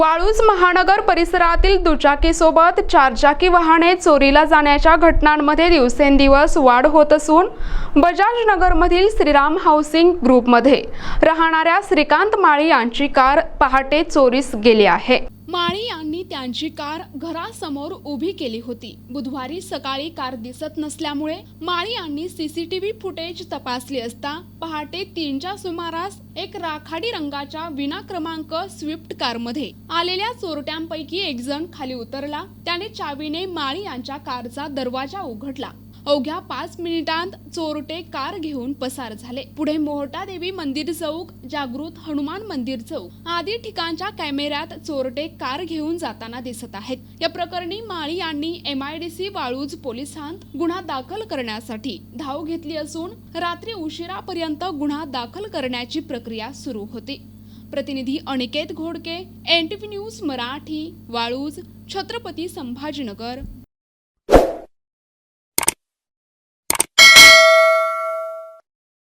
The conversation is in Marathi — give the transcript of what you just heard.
वाळूज महानगर परिसरातील दुचाकीसोबत चारचाकी वाहने चोरीला जाण्याच्या घटनांमध्ये दिवसेंदिवस वाढ होत असून बजाज नगरमधील श्रीराम हाऊसिंग ग्रुपमध्ये राहणाऱ्या श्रीकांत माळी यांची कार पहाटे चोरीस गेली आहे. माळी यांनी त्यांची कार घरासमोर उभी केली होती. बुधवारी सकाळी कार दिसत नसल्यामुळे माळी यांनी सीसीटीव्ही फुटेज तपासली असता पहाटे तीनच्या सुमारास एक राखाडी रंगाच्या विना क्रमांक स्विफ्ट कारमध्ये आलेल्या चोरट्यांपैकी एक जण खाली उतरला. त्याने चावीने माळी यांच्या कारचा दरवाजा उघडला. अवघ्या पाच मिनिटांत चोरटे कार घेऊन पसार झाले. पुढे मोहटा देवी मंदिर चौक जागृत हनुमान मंदिर चौक. आदी ठिकाणच्या कॅमेऱ्यात चोरटे कार घेऊन जाताना दिसत आहेत. या प्रकरणी माळी यांनी एमआयडीसी वाळूज पोलिसांत गुन्हा दाखल करण्यासाठी धाव घेतली असून रात्री उशिरापर्यंत गुन्हा दाखल करण्याची प्रक्रिया सुरू होती. प्रतिनिधी अनिकेत घोडके एनटीव्ही न्यूज मराठी वाळूज छत्रपती संभाजीनगर.